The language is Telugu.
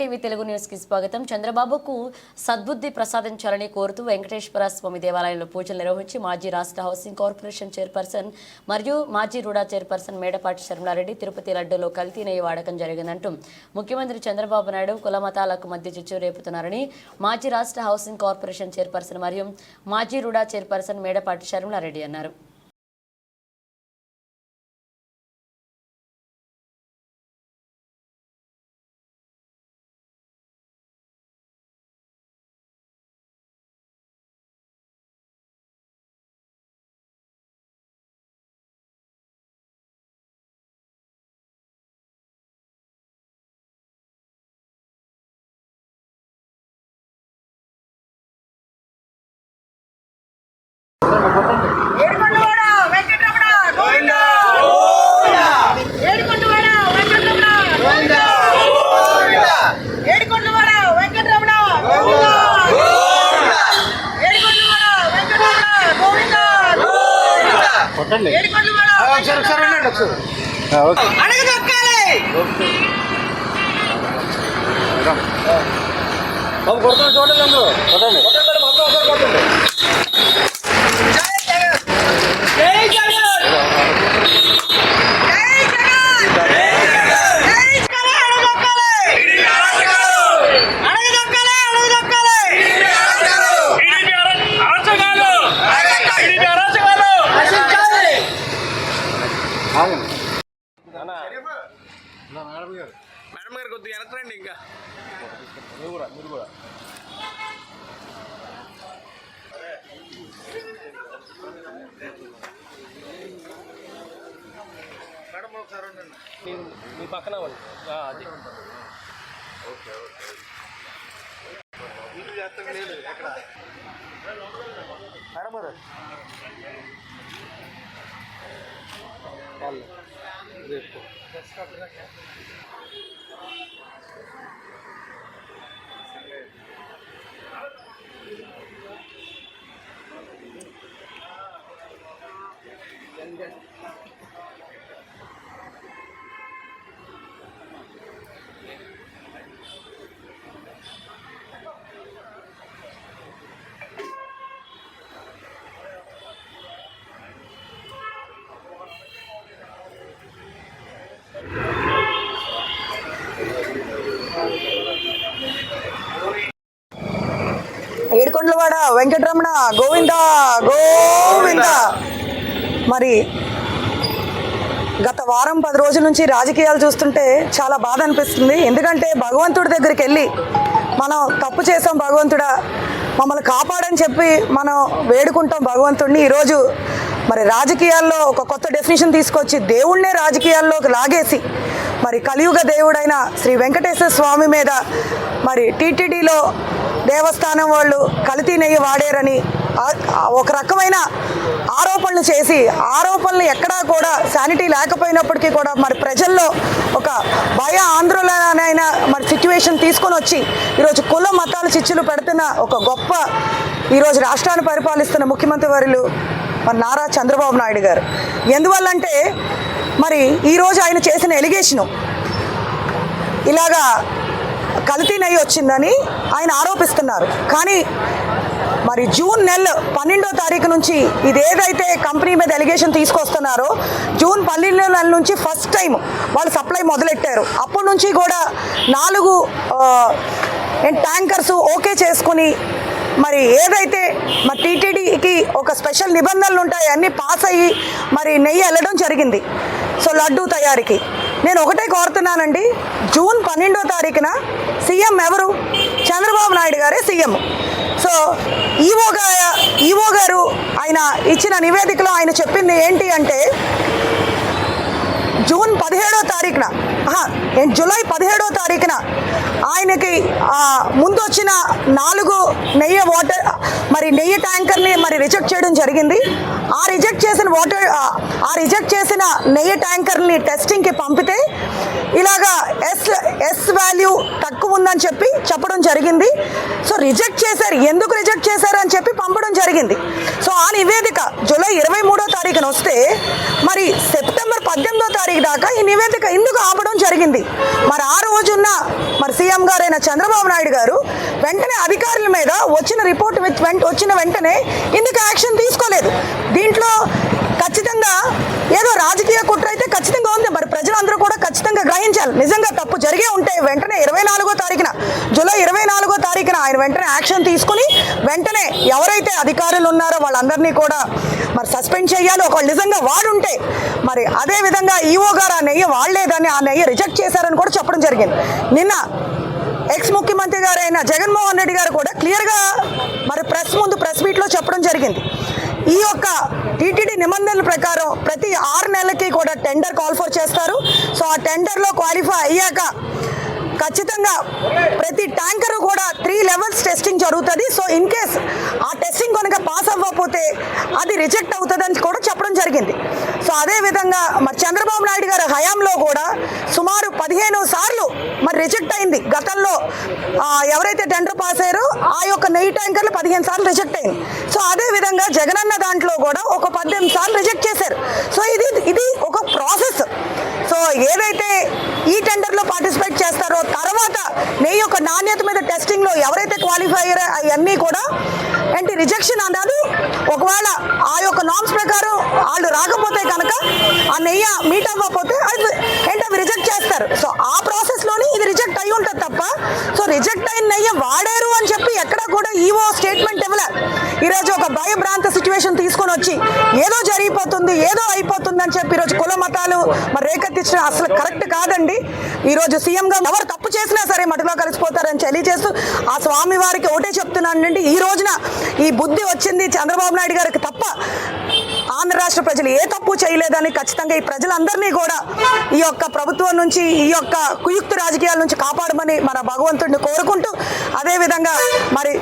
టీవీ తెలుగు న్యూస్కి స్వాగతం. చంద్రబాబుకు సద్బుద్ధి ప్రసాదించాలని కోరుతూ వెంకటేశ్వర స్వామి దేవాలయంలో పూజలు నిర్వహించి మాజీ రాష్ట్ర హౌసింగ్ కార్పొరేషన్ చైర్పర్సన్ మరియు మాజీ రూడా చైర్పర్సన్ మేడపాటి శర్మలారెడ్డి తిరుపతి లడ్డూలో కల్తీ నెయ్యి వాడకం జరిగిందంటూ ముఖ్యమంత్రి చంద్రబాబు నాయుడు కులమతాలకు మధ్య చిచ్చు రేపుతున్నారని మాజీ రాష్ట్ర హౌసింగ్ కార్పొరేషన్ చైర్పర్సన్ మరియు మాజీ రూడా చైర్పర్సన్ మేడపాటి శర్మలారెడ్డి అన్నారు ఏడుకొండవాడ వెంకటరమణ గోవింద ఏడుకొండవాడ వెంకటరమణ గోవింద ఏడుకొండవాడ వెంకటరమణ గోవింద ఏడుకొండవాడ వెంకటరమణ గోవింద కొట్టండి ఒకసారి ఒకసారి ఉండండి ఒకసారి. బాబు కొడుతున్నా చూడండి అందరూ కొట్టండి. జై మీ- మీ పక్కన అది. మేడం గారు. వాళ్ళు రేపు. కొండలవాడ వెంకటరమణ గోవింద గోవింద. మరి గత వారం పది రోజుల నుంచి రాజకీయాలు చూస్తుంటే చాలా బాధ అనిపిస్తుంది. ఎందుకంటే భగవంతుడి దగ్గరికి వెళ్ళి మనం తప్పు చేసాం భగవంతుడా మమ్మల్ని కాపాడని చెప్పి మనం వేడుకుంటాం భగవంతుడిని. ఈరోజు మరి రాజకీయాల్లో ఒక కొత్త డెఫినేషన్ తీసుకొచ్చి దేవుణ్ణే రాజకీయాల్లోకి లాగేసి మరి కలియుగ దేవుడైన శ్రీ వెంకటేశ్వర స్వామి మీద మరి టీటీడీలో దేవస్థానం వాళ్ళు కల్తీ నెయ్యి వాడారని ఒక రకమైన ఆరోపణలు చేసి ఆరోపణలు ఎక్కడా కూడా శానిటీ లేకపోయినప్పటికీ కూడా మరి ప్రజల్లో ఒక భయ ఆందోళన మరి సిచ్యువేషన్ తీసుకొని వచ్చి ఈరోజు కుల మతాల చిచ్చులు పెడుతున్న ఒక గొప్ప ఈరోజు రాష్ట్రాన్ని పరిపాలిస్తున్న ముఖ్యమంత్రి వర్యులు మరి నారా చంద్రబాబు నాయుడు గారు. ఎందువల్లంటే మరి ఈరోజు ఆయన చేసిన ఎలిగేషను ఇలాగా కల్తీ నెయ్యి వచ్చిందని ఆయన ఆరోపిస్తున్నారు. కానీ మరి జూన్ నెల పన్నెండో తారీఖు నుంచి ఇది ఏదైతే కంపెనీ మీద ఎలిగేషన్ తీసుకొస్తున్నారో జూన్ పన్నెండో నెల నుంచి ఫస్ట్ టైం వాళ్ళు సప్లై మొదలెట్టారు. అప్పటి నుంచి కూడా నాలుగు ట్యాంకర్స్ ఓకే చేసుకుని మరి ఏదైతే మరి టీటీడీకి ఒక స్పెషల్ నిబంధనలు ఉంటాయి అన్నీ పాస్ అయ్యి మరి నెయ్యి వెళ్ళడం జరిగింది. సో లడ్డూ తయారీకి. నేను ఒకటే కోరుతున్నానండి. జూన్ పన్నెండో తారీఖున సీఎం ఎవరు? చంద్రబాబు నాయుడు గారే సీఎం. సో ఈవో ఈవో గారు ఆయన ఇచ్చిన నివేదికలో ఆయన చెప్పింది ఏంటి అంటే జూన్ పదిహేడో తారీఖున ఆహా, జూలై పదిహేడో తారీఖున ఆయనకి ముందు వచ్చిన నాలుగు నెయ్యి వాటర్ నెయ్యి ట్యాంకర్ని మరి రిజెక్ట్ చేయడం జరిగింది. ఆ రిజెక్ట్ చేసిన వాటర్ ఆ, రిజెక్ట్ చేసిన నెయ్యి ట్యాంకర్ని టెస్టింగ్కి పంపితే ఇలాగా ఎస్ ఎస్ వాల్యూ తక్కువ ఉందని చెప్పి చెప్పడం జరిగింది. సో రిజెక్ట్ చేశారు. ఎందుకు రిజెక్ట్ చేశారు అని చెప్పి పంపడం జరిగింది. సో ఆ నివేదిక జూలై ఇరవై మూడో తారీఖున వస్తే మరి సెప్టెంబర్ పద్దెనిమిదో తారీఖు దాకా ఈ నివేదిక ఎందుకు ఆపడం జరిగింది? మరి ఆ రోజున్న సీఎం గారైన చంద్రబాబు నాయుడు గారు వెంటనే అధికారుల మీద వచ్చిన రిపోర్ట్ వెంట- వచ్చిన వెంటనే ఇందుకు యాక్షన్ తీసుకోలేదు. దీంట్లో ఖచ్చితంగా ఏదో రాజకీయ కుట్ర అయితే ఖచ్చితంగా ఉంది. మరి ప్రజలందరూ కూడా ఖచ్చితంగా గ్రహించాలి. నిజంగా తప్పు జరిగే ఉంటే వెంటనే ఇరవై నాలుగో తారీఖున జూలై ఇక్కడ ఆయన వెంటనే యాక్షన్ తీసుకుని వెంటనే ఎవరైతే అధికారులు ఉన్నారో వాళ్ళందరినీ కూడా మరి సస్పెండ్ చేయాలి. ఒకవేళ నిజంగా వాడుంటే మరి అదే విధంగా ఈఓ గారు ఆ నెయ్యి వాడలేదని ఆ నెయ్యి రిజెక్ట్ చేశారని కూడా చెప్పడం జరిగింది. నిన్న ఎక్స్ ముఖ్యమంత్రి గారైన జగన్మోహన్ రెడ్డి గారు కూడా క్లియర్గా మరి ప్రెస్ ముందు ప్రెస్ మీట్లో చెప్పడం జరిగింది. ఈ యొక్క టీటీడీ నిబంధనల ప్రకారం ప్రతి ఆరు నెలలకి కూడా టెండర్ కాల్ ఫర్ చేస్తారు. సో ఆ టెండర్లో క్వాలిఫై అయ్యాక ఖచ్చితంగా ప్రతి ట్యాంకర్ కూడా త్రీ లెవెల్స్ టెస్టింగ్ జరుగుతుంది. సో ఇన్ కేస్ ఆ టెస్టింగ్ కనుక పాస్ అవ్వకపోతే అది రిజెక్ట్ అవుతుందని కూడా చెప్పడం జరిగింది. సో అదే విధంగా మరి చంద్రబాబు నాయుడు గారి హయాంలో కూడా సుమారు పదిహేను సార్లు మరి రిజెక్ట్ అయింది. గతంలో ఎవరైతే టెండర్ పాస్ అయ్యారో ఆ యొక్క నెయ్యి ట్యాంకర్లు పదిహేను సార్లు రిజెక్ట్ అయింది సో అదే విధంగా జగనన్న దాంట్లో కూడా ఒక పద్దెనిమిది సార్లు రిజెక్ట్ చేశారు సో ఇది ఇది ఒక ప్రాసెస్ సో ఏదైతే ఈ టెండర్లో పార్టిసిపేట్ చేస్తారో తర్వాత నెయ్యి యొక్క నాణ్యత మీద టెస్టింగ్లో ఎవరైతే అవన్నీ కూడా ఏంటి రిజెక్షన్ అన్నది ఒకవేళ ఆ యొక్క నామ్స్ ప్రకారం వాళ్ళు రాకపోతే కనుక ఆ నెయ్యి మీట్ అవ్వకపోతే అది ఏంటి అవి రిజెక్ట్ చేస్తారు. సో ఆ ప్రాసెస్లోనే ఇది రిజెక్ట్ అయి ఉంటుంది తప్ప సో రిజెక్ట్ అయిన నెయ్యి వాడారు అని చెప్పి ఎక్కడ కూడా ఈవో ఈరోజు ఒక భయభ్రాంత సిచ్యువేషన్ తీసుకొని వచ్చి ఏదో జరిగిపోతుంది ఏదో అయిపోతుంది అని చెప్పి ఈరోజు కుల మతాలు మరి రేకెత్తించడం అసలు కరెక్ట్ కాదండి. ఈరోజు సీఎంగా ఎవరు తప్పు చేసినా సరే మటుగా కలిసిపోతారని తెలియజేస్తూ ఆ స్వామి వారికి ఒకటే చెప్తున్నానండి ఈ రోజున ఈ బుద్ధి వచ్చింది చంద్రబాబు నాయుడు గారికి తప్ప ఆంధ్ర రాష్ట్ర ప్రజలు ఏ తప్పు చేయలేదని ఖచ్చితంగా ఈ ప్రజలందరినీ కూడా ఈ యొక్క ప్రభుత్వం నుంచి ఈ యొక్క కుయుక్త రాజకీయాల నుంచి కాపాడమని మన భగవంతుడిని కోరుకుంటూ అదేవిధంగా మరి